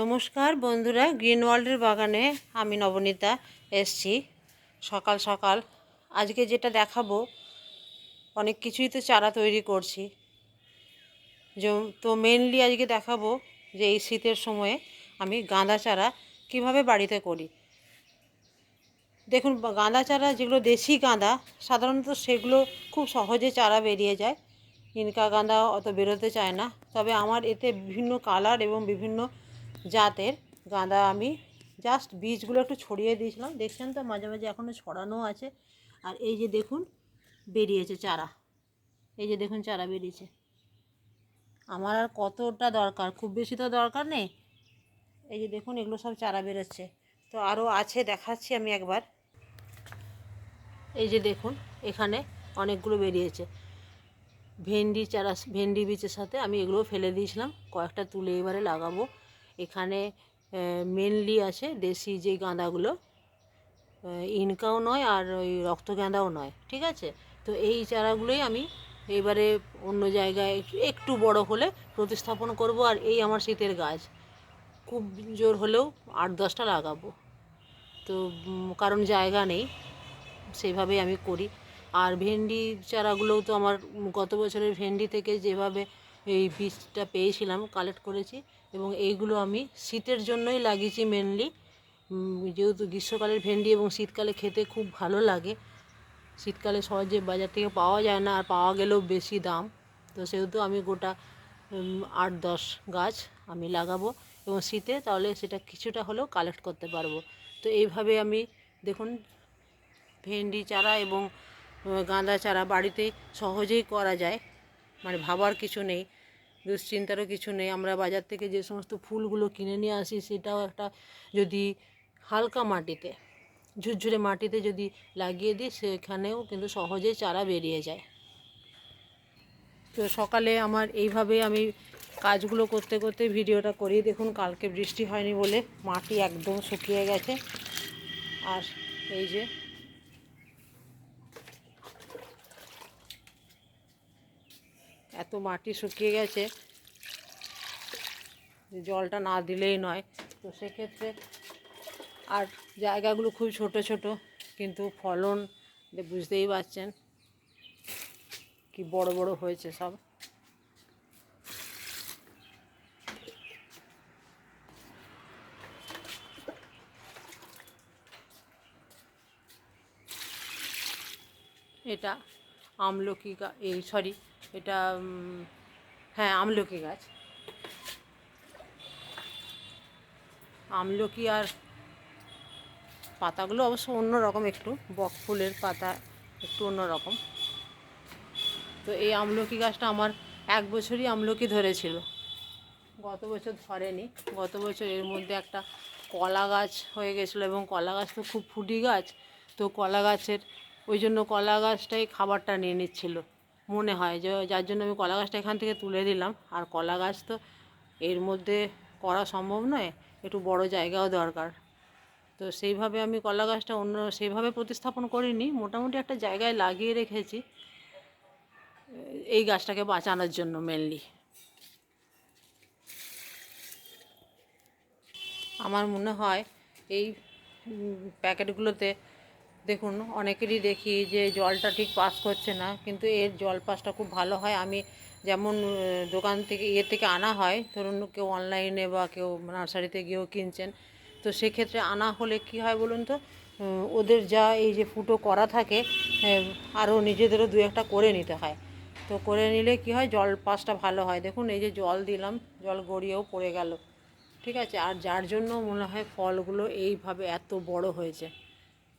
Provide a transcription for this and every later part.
নমস্কার বন্ধুরা, গ্রিন ওয়ার্ল্ডের বাগানে আমি নবনীতা এসছি। সকাল সকাল আজকে যেটা দেখাবো, অনেক কিছুই তো চারা তৈরি করছি। তো মেনলি আজকে দেখাবো যে এই শীতের সময়ে আমি গাঁদা চারা কীভাবে বাড়িতে করি। দেখুন, গাঁদা চারা যেগুলো দেশি গাঁদা, সাধারণত সেগুলো খুব সহজে চারা বেরিয়ে যায়। ইনকা গাঁদা অত বেরোতে চায় না। তবে আমার এতে বিভিন্ন কালার এবং বিভিন্ন জাতের গাঁদা আমি জাস্ট বীজগুলো একটু ছড়িয়ে দিয়েছিলাম। দেখছেন তো, মাঝে মাঝে এখনও ছড়ানো আছে। আর এই যে দেখুন, বেরিয়েছে চারা। এই যে দেখুন, চারা বেরিয়েছে। আমার আর কতটা দরকার? খুব বেশি তো দরকার নেই। এই যে দেখুন, এগুলো সব চারা বেরোচ্ছে। তো আরও আছে, দেখাচ্ছি আমি একবার। এই যে দেখুন, এখানে অনেকগুলো বেরিয়েছে। ভেন্ডি চারা, ভেন্ডি বীজের সাথে আমি এগুলো ফেলে দিয়েছিলাম। কয়েকটা তুলে এবারে লাগাবো। এখানে মেনলি আছে দেশি যে গাঁদাগুলো। ইনকাও নয় আর ওই রক্ত গাঁদাও নয়, ঠিক আছে? তো এই চারাগুলোই আমি এবারে অন্য জায়গায় একটু- বড় হলে প্রতিস্থাপন করব আর এই আমার শীতের গাছ। খুব জোর হলেও আট দশটা লাগাবো। তো কারণ জায়গা নেই সেইভাবেই আমি করি। আর ভেন্ডি চারাগুলোও তো আমার গত বছরের ভেন্ডি থেকে যেভাবে এই বীজটা পেয়েছিলাম কালেক্ট করেছি এবং এইগুলো আমি শীতের জন্যই লাগিয়েছি মেনলি যেহেতু গ্রীষ্মকালের ভেন্ডি এবং শীতকালে খেতে খুব ভালো লাগে। শীতকালে সহজে বাজার থেকে পাওয়া যায় না, আর পাওয়া গেলেও বেশি দাম। তো সেহেতু আমি গোটা আট দশ গাছ আমি লাগাবো এবং শীতে তাহলে সেটা কিছুটা হলেও কালেক্ট করতে পারব। তো এইভাবে আমি, দেখুন, ভেন্ডি চারা এবং গাঁদা চারা বাড়িতে সহজেই করা যায়। মানে ভাবার কিছু নেই। দুশ্চিন্তারও কিছু নেই। আমরা বাজার থেকে যে সমস্ত ফুলগুলো কিনে নিয়ে আসি, সেটাও একটা যদি হালকা মাটিতে, ঝুরঝুরে মাটিতে যদি লাগিয়ে দিই, সেখানেও কিন্তু সহজেই চারা বেরিয়ে যায়। তো সকালে আমার এইভাবে আমি কাজগুলো করতে করতে ভিডিওটা করি দেখুন কালকে বৃষ্টি হয়নি বলে মাটি একদম শুকিয়ে গেছে। আর এই যে এত মাটি শুকিয়ে গেছে জলটা না দিলেই নয়। তো সেক্ষেত্রে আর জায়গাগুলো খুব ছোট ছোট, কিন্তু ফলন বুঝতেই পারছেন কি বড় বড় হয়েছে সব। এটা আমলকি এই সরি এটা হ্যাঁ আমলকি গাছ। আমলকি আর পাতাগুলো অবশ্য অন্য রকম একটু বক ফুলের পাতা, একটু অন্য রকম তো এই আমলকি গাছটা আমার এক বছরই আমলকি ধরেছিল। গত বছর ধরেনি। গত বছর এর মধ্যে একটা কলা গাছ হয়ে গেছিল এবং কলা গাছ তো খুব ফুটি গাছ, তো কলা গাছের, ওই জন্য কলা গাছটাই খাবারটা নিয়ে নিচ্ছিল। মনে হয় যে, যার জন্য আমি কলা গাছটা এখান থেকে তুলে দিলাম। আর কলা গাছ তো এর মধ্যে করা সম্ভব নয়, একটু বড় জায়গাও দরকার। তো সেইভাবে আমি কলা গাছটা অন্য, সেইভাবে প্রতিস্থাপন করিনি, মোটামুটি একটা জায়গায় লাগিয়ে রেখেছি। এই গাছটাকে বাঁচানোর জন্য মেনলি আমার মনে হয় এই প্যাকেটগুলোতে দেখুন, অনেকেরই দেখি যে জলটা ঠিক পাস করছে না, কিন্তু এর জল পাসটা খুব ভালো হয়। আমি যেমন দোকান থেকে ইয়ে থেকে আনা হয়, ধরুন কেউ অনলাইনে বা কেউ নার্সারিতে গিয়েও কিনছেন, তো সেক্ষেত্রে আনা হলে কি হয় বলুন তো ওদের যা এই যে ফুটো করা থাকে আরও নিজেদেরও দু একটা করে নিতে হয়। তো করে নিলে কি হয়, জল পাসটা ভালো হয়। দেখুন, এই যে জল দিলাম, জল গড়িয়েও পড়ে গেল, ঠিক আছে? আর যার জন্য মনে হয় ফলগুলো এইভাবে এত বড় হয়েছে।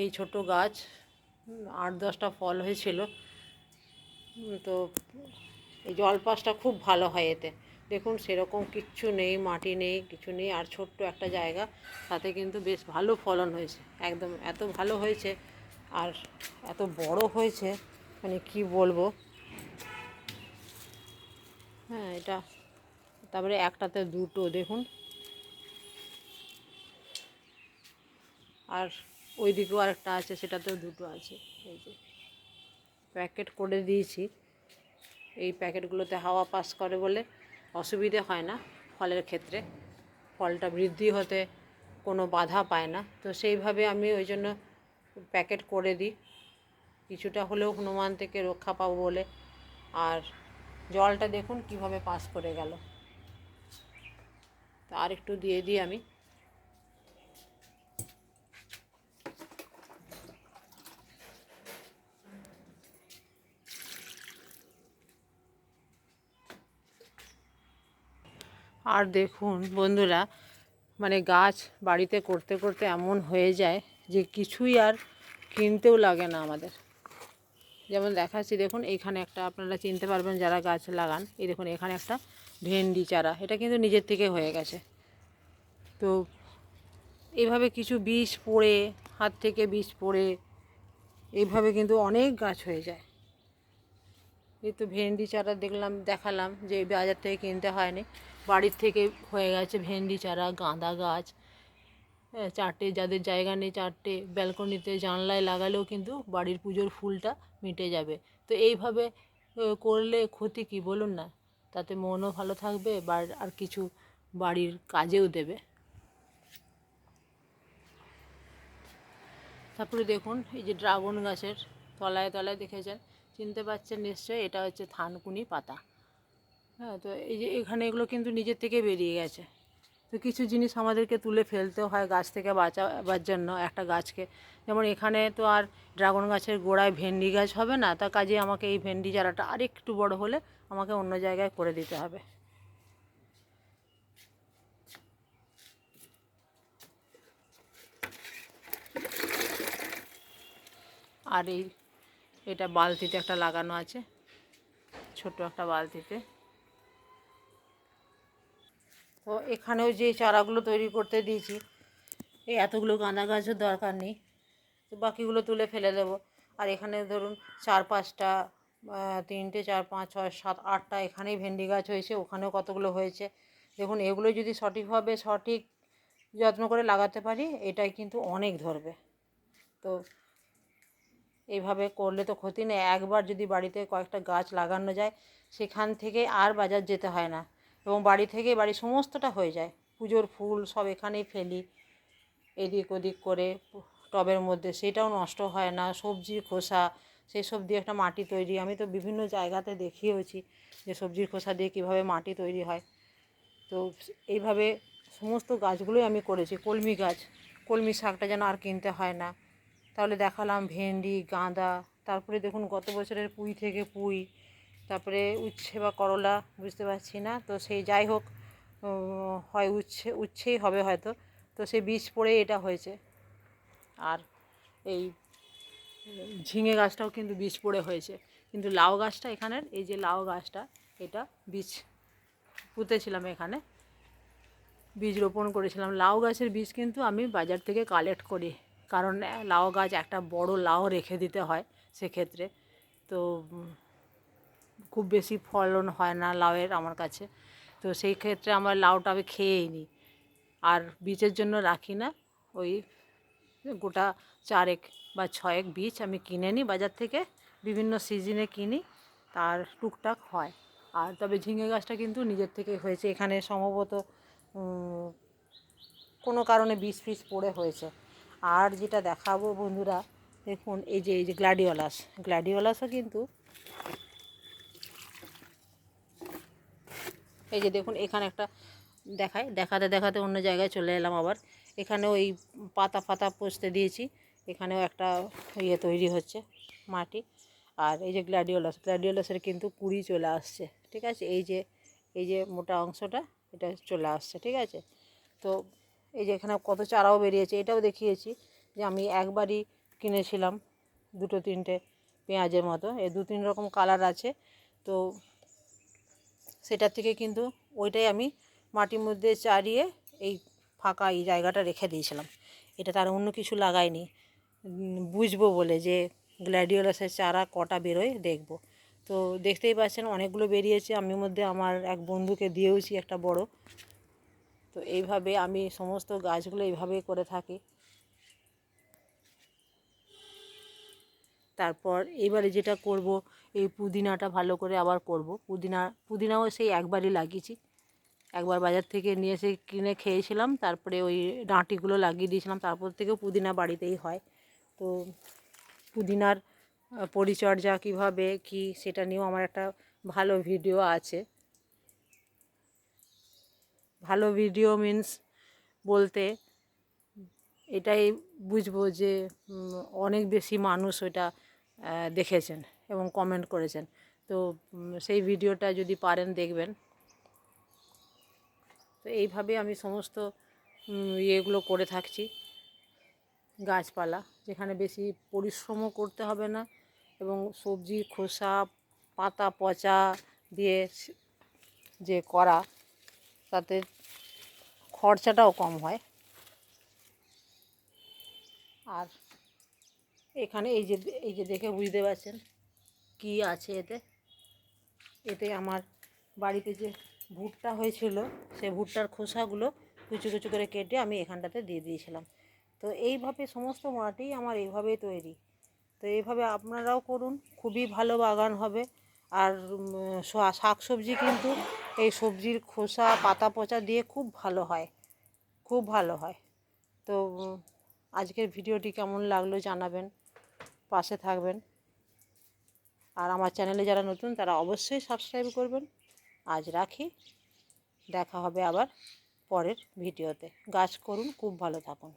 এই ছোট গাছ আট দশটা ফল হয়েছিল। তো এই জলপাসটা খুব ভালো হয় এতে। দেখুন, সেরকম কিচ্ছু নেই, মাটি নেই, কিছু নেই, আর ছোট্ট একটা জায়গা। তাতে কিন্তু বেশ ভালো ফলন হয়েছে, একদম এত ভালো হয়েছে, আর এত বড় হয়েছে মানে কি বলব? হ্যাঁ এটা, তারপরে একটাতে দুটো, দেখুন। আর ওই দিকেও আরেকটা আছে, সেটাতেও দুটো আছে। এই যে প্যাকেট করে দিয়েছি। এই প্যাকেটগুলোতে হাওয়া পাস করে বলে অসুবিধে হয় না ফলের ক্ষেত্রে। ফলটা বৃদ্ধি হতে কোনো বাধা পায় না। তো সেইভাবে আমি ওই জন্য প্যাকেট করে দিই। কিছুটা হলেও হনুমান থেকে রক্ষা পাবো বলে। আর জলটা দেখুন কীভাবে পাস করে গেল। তা আর একটু দিয়ে দিই আমি। আর দেখুন বন্ধুরা মানে গাছ বাড়িতে করতে করতে এমন হয়ে যায় যে কিছুই আর কিনতেও লাগে না আমাদের। যেমন দেখাচ্ছি, দেখুন এইখানে একটা, আপনারা চিনতে পারবেন যারা গাছ লাগান, এই দেখুন এখানে একটা ভেন্ডি চারা, এটা কিন্তু নিজের থেকে হয়ে গেছে। তো এইভাবে কিছু বীজ পড়ে, হাত থেকে বীজ পড়ে এইভাবে কিন্তু অনেক গাছ হয়ে যায়। এই তো ভেন্ডি চারা দেখলাম, দেখালাম যে বাজার থেকে কিনতে হয়নি। বাড়ির থেকে হয়ে গেছে ভেন্ডি চারা, গাঁদা গাছ। হ্যাঁ চারটে যাদের জায়গা নেই চারটে ব্যালকনিতে জানলায় লাগালেও কিন্তু বাড়ির পুজোর ফুলটা মিটে যাবে। তো এইভাবে করলে ক্ষতি কি বলুন না? তাতে মনও ভালো থাকবে বা আর কিছু বাড়ির কাজেও দেবে। তারপরে দেখুন, এই যে ড্রাগন গাছের তলায় তলায় দেখেছেন? চিনতে পারছেন নিশ্চয়ই, এটা হচ্ছে থানকুনি পাতা। হ্যাঁ তো এই যে এখানে এগুলো কিন্তু নিজের থেকে বেরিয়ে গেছে। তো কিছু জিনিস আমাদেরকে তুলে ফেলতেও হয় গাছ থেকে বাঁচাবার জন্য একটা গাছকে। যেমন এখানে তো আর ড্রাগন গাছের গোড়ায় ভেন্ডি গাছ হবে না, তা কাজে আমাকে এই ভেন্ডি চারাটা আর একটু বড় হলে আমাকে অন্য জায়গায় করে দিতে হবে। আর এই, এটা বালতিতে একটা লাগানো আছে ছোট একটা বালতিতে। তো এখানেও যে চারাগুলো তৈরি করতে দিয়েছি, এই এতগুলো গাঁদা গাছের দরকার নেই। তো বাকিগুলো তুলে ফেলে দেবো। আর এখানে ধরুন চার পাঁচটা তিনটে, চার পাঁচ, ছয়, সাত, আটটা এখানেই ভেন্ডি গাছ হয়েছে, ওখানেও কতগুলো হয়েছে। দেখুন, এগুলো যদি সঠিকভাবে সঠিক যত্ন করে লাগাতে পারি, এটাই কিন্তু অনেক ধরবে। তো এইভাবে করলে তো ক্ষতি নেই। একবার যদি বাড়িতে কয়েকটা গাছ লাগানো যায়, সেখান থেকে আর বাজার যেতে হয় না। এবং বাড়ি থেকে বাড়ি সমস্তটা হয়ে যায়। পুজোর ফুল সব এখানেই ফেলি, এদিক ওদিক করে টবের মধ্যে। সেটাও নষ্ট হয় না, সবজির খোসা সেই সব দিয়ে একটা মাটি তৈরি। আমি তো বিভিন্ন জায়গাতে দেখিয়েওছি যে সবজির খোসা দিয়ে কীভাবে মাটি তৈরি হয়। তো এইভাবে সমস্ত গাছগুলোই আমি করেছি। কলমি গাছ, কলমি শাকটা যেন আর কিনতে হয় না। তাহলে দেখালাম ভেন্ডি, গাঁদা, তারপরে দেখুন গত বছরের পুঁই থেকে পুঁই। তারপরে উচ্ছে বা করলা বুঝতে পারছি না, তো সেই যাই হোক হয় উচ্ছে, উচ্ছেই হবে হয়তো, তো সেই বীজ পড়ে এটা হয়েছে। আর এই ঝিঙে গাছটাও কিন্তু বীজ পড়ে হয়েছে, কিন্তু লাউ গাছটা এখানের, এই যে লাউ গাছটা, এটা বীজ পুঁতেছিলাম এখানে, বীজ রোপণ করেছিলাম। লাউ গাছের বীজ কিন্তু আমি বাজার থেকে কালেক্ট করি, কারণ লাউ গাছ একটা বড় লাউ রেখে দিতে হয় সেক্ষেত্রে, তো খুব বেশি ফলন হয় না লাউয়ের আমার কাছে। তো সেই ক্ষেত্রে আমার লাউটা আমি খেয়েই নিই। আর বীজের জন্য রাখি না। ওই গোটা চারেক বা ছয়েক বীজ আমি কিনে নিই বাজার থেকে। বিভিন্ন সিজনে কিনি, তার টুকটাক হয়। আর তবে ঝিঙে গাছটা কিন্তু নিজের থেকে হয়েছে। এখানে সম্ভবত কোনো কারণে বীজ ফিজ পড়ে হয়েছে। আর যেটা দেখাবো বন্ধুরা, দেখুন, এই যে এই যে গ্ল্যাডিওলাস গ্ল্যাডিওলাসও কিন্তু এই যে দেখুন, এখানে একটা দেখায়। দেখাতে দেখাতে অন্য জায়গায় চলে এলাম আবার। এখানেও এই পাতা ফাতা পোষতে দিয়েছি। এখানেও একটা ইয়ে তৈরি হচ্ছে মাটি। আর এই যে গ্ল্যাডিওলাস, গ্ল্যাডিওলাসের কিন্তু কুড়ি চলে আসছে, ঠিক আছে? এই যে এই যে মোটা অংশটা, এটা চলে আসছে, ঠিক আছে? তো এই যে এখানে কত চারাও বেরিয়েছে, এটাও দেখিয়েছি যে আমি একবারই কিনেছিলাম দুটো, তিনটে পেঁয়াজের মতো। এই দু, তিন রকম কালার আছে। তো সেটার থেকে কিন্তু ওইটাই আমি মাটির মধ্যে চারিয়ে এই ফাঁকা এই জায়গাটা রেখে দিয়েছিলাম। এটা তার অন্য কিছু লাগাইনি বুঝব বলে যে গ্ল্যাডিওলাসের চারা কটা বেরোয় দেখব। তো দেখতেই পাচ্ছেন অনেকগুলো বেরিয়েছে। আমি মধ্যে আমার এক বন্ধুকে দিয়েওছি একটা বড়। তো এইভাবে আমি সমস্ত গাছগুলো এইভাবেই করে থাকি। তারপর এবারে যেটা করব এই পুদিনাটা ভালো করে আবার করব। পুদিনা পুদিনাও সেই একবারই লাগিয়েছি। একবার বাজার থেকে নিয়ে এসে কিনে খেয়েছিলাম তারপরে ওই ডাঁটিগুলো লাগিয়ে দিয়েছিলাম। তারপর থেকেও পুদিনা বাড়িতেই হয়। তো পুদিনার পরিচর্যা কীভাবে কি সেটা নিয়েও আমার একটা ভালো ভিডিও আছে। ভালো ভিডিও মিন্স বলতে এটাই বুঝব যে অনেক বেশি মানুষ আহ, দেখেছেন এবং কমেন্ট করেছেন। তো সেই ভিডিওটা যদি পারেন দেখবেন। তো এইভাবে আমি সমস্ত ইয়েগুলো করে থাকছি। গাছপালা, যেখানে বেশি পরিশ্রমও করতে হবে না এবং সবজির খোসা, পাতা, পচা দিয়ে যে করা, তাতে খরচাটাও কম হয়। আর এখানে এই যে এই যে দেখে বুঝতে পারছেন কি আছে এতে। এতে আমার বাড়িতে যে ভুট্টা হয়েছিল সেই ভুট্টার খোসাগুলো কুচু কুচু করে কেটে আমি এখানটাতে দিয়ে দিয়েছিলাম। তো এইভাবে সমস্ত মাটি আমার এইভাবেই তৈরি। তো এইভাবে আপনারাও করুন, খুবই ভালো বাগান হবে। আর শাক সবজি কিন্তু এই সবজির খোসা, পাতা পচা দিয়ে খুব ভালো হয়। খুব ভালো হয়। তো আজকের ভিডিওটি কেমন লাগল জানাবেন। পাশে থাকবেন। আর আমার চ্যানেলে যারা নতুন, তারা অবশ্যই সাবস্ক্রাইব করবেন। আজ রাখি। দেখা হবে আবার পরের ভিডিওতে। গাছ করুন, খুব ভালো থাকুন।